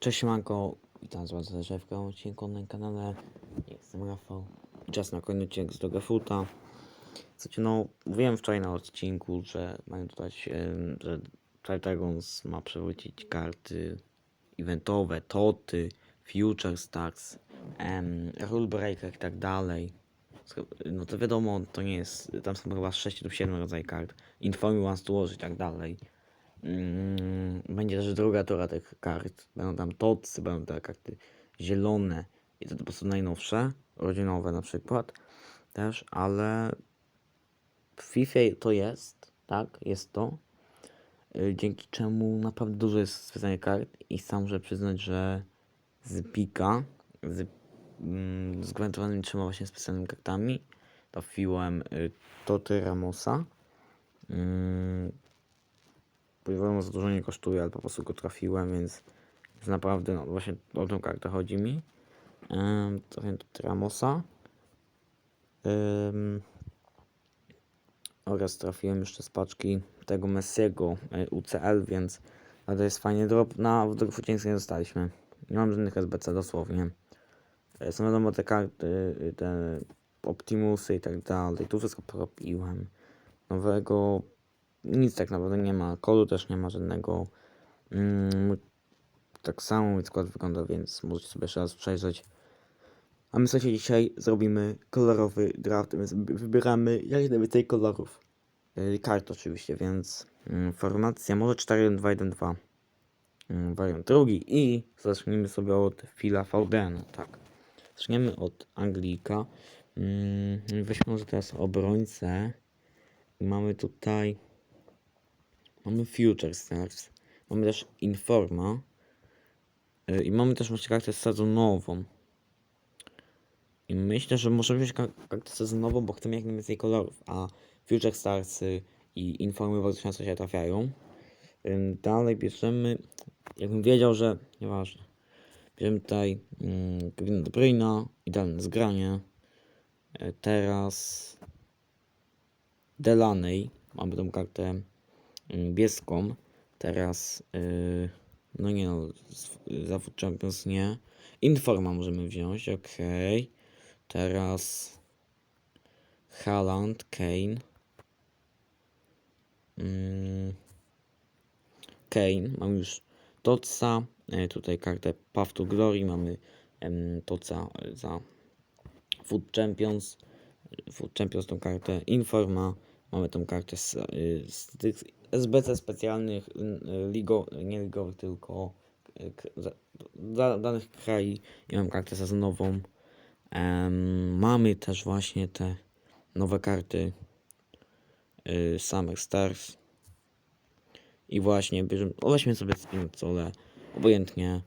Cześć Manko, witam z Was w kolejnym odcinku na kanale. Jestem Rafał. Czas na kolejny odcinek z Droga Futa. Słuchajcie, no, mówiłem wczoraj na odcinku, że mają dodać, że Tritargons ma przywrócić karty eventowe, toty, future stars, um, rule breaker i tak dalej. No to wiadomo, to nie jest, tam są chyba 6 lub 7 rodzajów kart. Informy wants to i tak dalej. Mm, Będzie też druga tura tych kart. Będą tam tocy, będą te karty zielone. I to po prostu najnowsze, rodzinowe na przykład też, ale w FIFA to jest, tak, jest to. y, Dzięki czemu naprawdę dużo jest specjalnych kart i sam muszę przyznać, że z Pika, z, mm, z gwarantowanymi trzema właśnie specjalnymi kartami, trafiłem y, Toty Ramosa. Mm, Podejrzewam, za dużo nie kosztuje, ale po prostu go trafiłem, więc naprawdę, no właśnie o tą kartę chodzi mi. Um, trafiłem tu Ramosa. Ym, oraz trafiłem jeszcze z paczki tego Messiego y, UCL, więc to jest fajnie drop. Na w Dogfucieńskie nie dostaliśmy. Nie mam żadnych SBC dosłownie. Y, Są wiadomo te karty, y, te Optimusy i tak dalej. Tu wszystko porobiłem. Nowego nic tak naprawdę nie ma. Kodu też nie ma żadnego. Mm, tak samo mój skład wygląda, więc możecie sobie jeszcze raz przejrzeć. A my sobie dzisiaj zrobimy kolorowy draft, więc wybieramy jak najwięcej kolorów. Yy, Kart oczywiście, więc mm, formacja może 4-1-2-1-2. Mm, Wariant drugi i zacznijmy sobie od Phila Foudena, tak. Zaczniemy od Anglika. Mm, Weźmy może teraz obrońcę. Mamy tutaj Mamy Future Stars. Mamy też Informa. Y, I mamy też właśnie kartę sezonową. I myślę, że możemy wziąć ka- kartę sezonową, bo chcemy jak najwięcej kolorów. A Future Starsy i Informy bardzo często się trafiają. Dalej bierzemy. Jakbym wiedział, że. Nieważne. Bierzemy tutaj mm, Kevina De Bruyne'a, idealne zgranie. Y, Teraz Delaney. Mamy tą kartę niebieską. Teraz, yy, no nie no, zawód Champions nie. Informa możemy wziąć, ok. Teraz Haaland, Kane. Mm, Kane, mam już Totsa, e, tutaj kartę Path to Glory, mamy em, Totsa za Food Champions, Food Champions tą kartę Informa, mamy tą kartę z, y, z tych SBC specjalnych, y, y, ligo, nie ligowych, tylko y, dla danych krajów i mam kartę sezonową. Em, mamy też właśnie te nowe karty y, Summer Stars. I właśnie bierzemy, o, weźmy sobie Spinacole, obojętnie.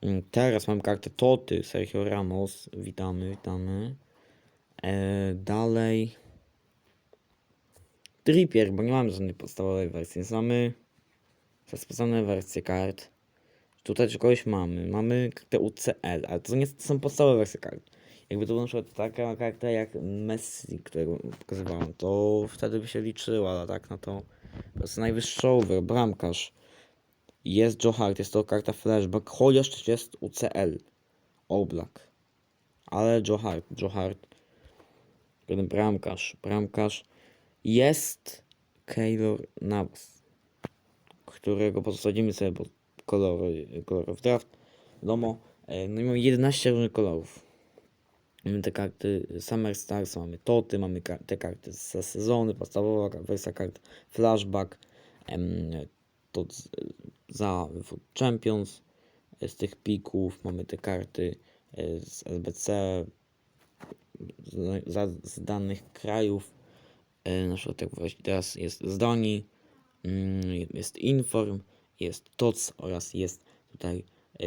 Mm, Teraz mam kartę Toty, Sergio Ramos, witamy, witamy. E, dalej Trippier, bo nie mamy żadnej podstawowej wersji, więc mamy specjalne wersje kart. Tutaj czegoś mamy, mamy kartę UCL, ale to nie są podstawowe wersje kart. Jakby to była na przykład taka karta jak Messi, którego pokazywałem, to wtedy by się liczyła, ale tak no to to jest najwyższy over, bramkarz. Jest Joe Hart, jest to karta flashback, chociaż też jest UCL. Oblak. Ale Joe Hart, Joe Hart. Bramkarz, bramkarz. Jest Keylor Navas, którego posadzimy sobie pod kolory, kolorowy draft. Wiadomo, e, no i mamy 11 różnych kolorów. Mamy te karty Summer Stars, mamy Toty, mamy te karty ze sezony, podstawowa wersja kart Flashback, to za Food Champions. E, Z tych pików mamy te karty e, z SBC, z, z danych krajów. E, na przykład jak właśnie teraz jest z Danii, mm, jest Inform, jest TOC oraz jest tutaj e,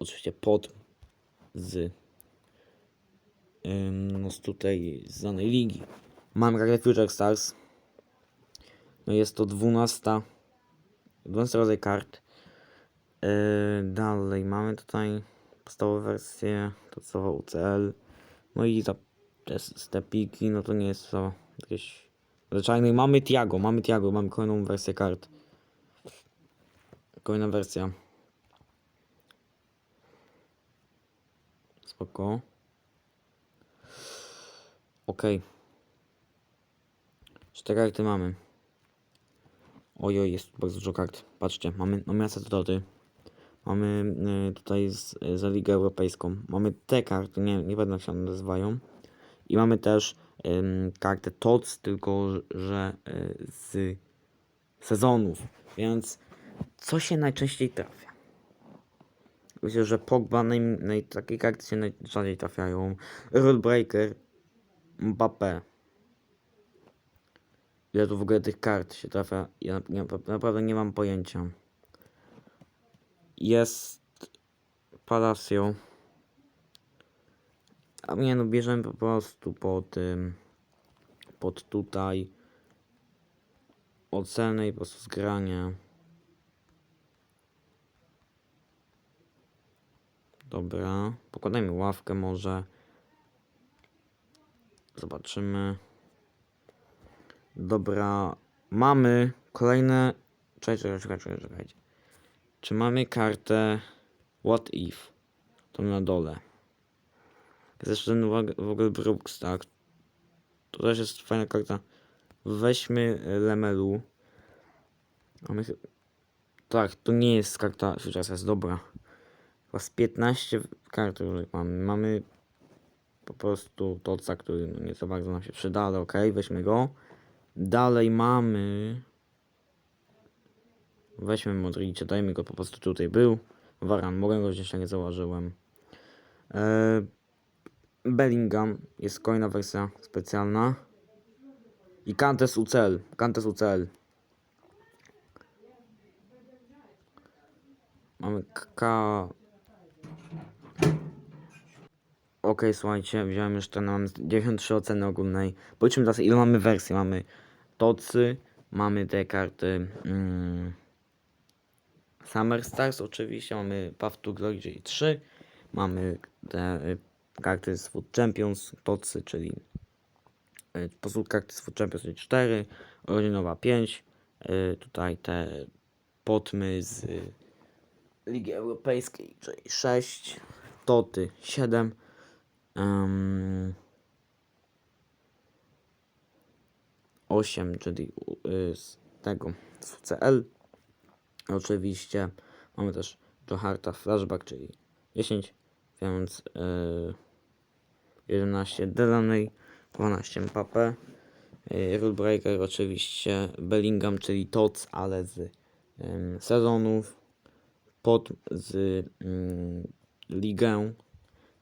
oczywiście pod z no z tutaj z danej ligi. Mam kartę Future Stars. No jest to 12 12 rodzaj kart. Yy, dalej mamy tutaj podstawowe wersje, to co UCL. No i za te, te piki, no to nie jest to Jakieś zwyczajnej. Mamy Tiago, mamy Tiago, mamy kolejną wersję kart. Kolejna wersja. Spoko. Okej. Okay. Cztery karty mamy. Ojoj, jest bardzo dużo kart. Patrzcie, mamy nominację doty. Mamy y, tutaj z, y, za Ligę Europejską. Mamy te karty, nie, nie będę jak się one nazywają. I mamy też kartę TOC, tylko że y, z sezonów. Więc co się najczęściej trafia? Myślę, że Pogba, naj, naj, takie karty się najrzadziej trafiają. Rule Breaker, Mbappé. Ile tu w ogóle tych kart się trafia? Ja nie, naprawdę nie mam pojęcia. Jest Palacio. A nie no, bierzemy po prostu pod pod tutaj ocenę i po prostu zgranie. Dobra, pokładajmy ławkę może. Zobaczymy. Dobra, mamy kolejne. Czekaj, czekaj, czekaj, czekaj, czekajcie. Czy mamy kartę What If? To na dole. Jeszcze ten w ogóle Brooks, tak? To też jest fajna karta. Weźmy e, Lemelu. Mamy... chy- Tak, to nie jest karta Future jest dobra. Chyba z 15 kart mamy. Mamy po prostu Toca, który no nie za bardzo nam się przyda, ale okej, weźmy go. Dalej mamy... Weźmy Modricia, dajmy go po prostu tutaj był. Waran, mogę go wziąć, a nie założyłem. Eee, Bellingham, jest kolejna wersja specjalna. I Kantes UCL, Kantes UCL. Mamy K... Okej, słuchajcie, wziąłem ten, mam 93 oceny ogólnej. Policzmy teraz, ile mamy wersji. Mamy Tocy, mamy te karty mm, Summer Stars oczywiście, mamy Path to Glory, czyli 3. Mamy te z Food Champions, Tocy, czyli po prostu karty z Food Champions, czyli 4. Rodzinowa 5. Y, tutaj te potmy z Ligi Europejskiej, czyli 6. Toty 7. Um, 8, czyli y, z tego z UCL. Oczywiście mamy też Joharta Flashback, czyli 10, więc y, 11 Delaney, 12 Mbappé, y, Rule Breaker oczywiście Bellingham, czyli TOC, ale z ym, sezonów, pod z ym, ligę,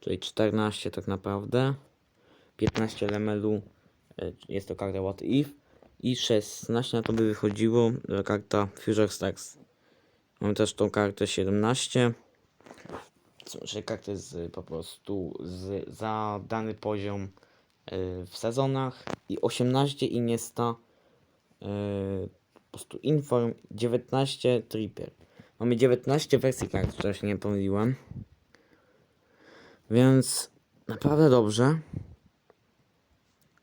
czyli 14 tak naprawdę, 15 Lemelu, y, jest to karta What If i 16 na to by wychodziło e, karta Future Stars. Mamy też tą kartę 17. Są trzy karty z po prostu z, za dany poziom y, w sezonach i 18 Iniesta y, po prostu Inform 19 Tripper. Mamy 19 wersji kart, które się nie pomyliłem. Więc naprawdę dobrze.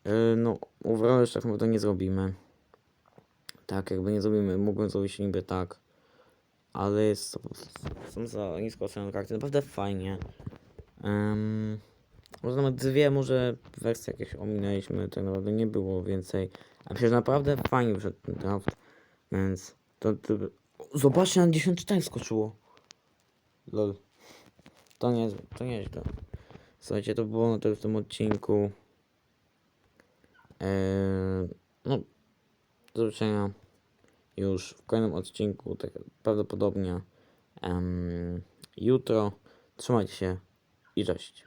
Y, no, overall jeszcze tak naprawdę nie zrobimy. Tak, jakby nie zrobimy, mógłbym zrobić niby tak. Ale jest prostu, są za nisko ocenione karty, naprawdę fajnie. Um, może nawet dwie, może wersje jakieś ominęliśmy, tak naprawdę nie było więcej. A przecież naprawdę fajnie wyszedł ten draft, więc to, to... Zobaczcie, na 10 skoczyło. Lol. To nie, to nieźle. Słuchajcie, to było na w tym odcinku. Eee, no, do zobaczenia już w kolejnym odcinku, tak prawdopodobnie jutro. Trzymajcie się i cześć.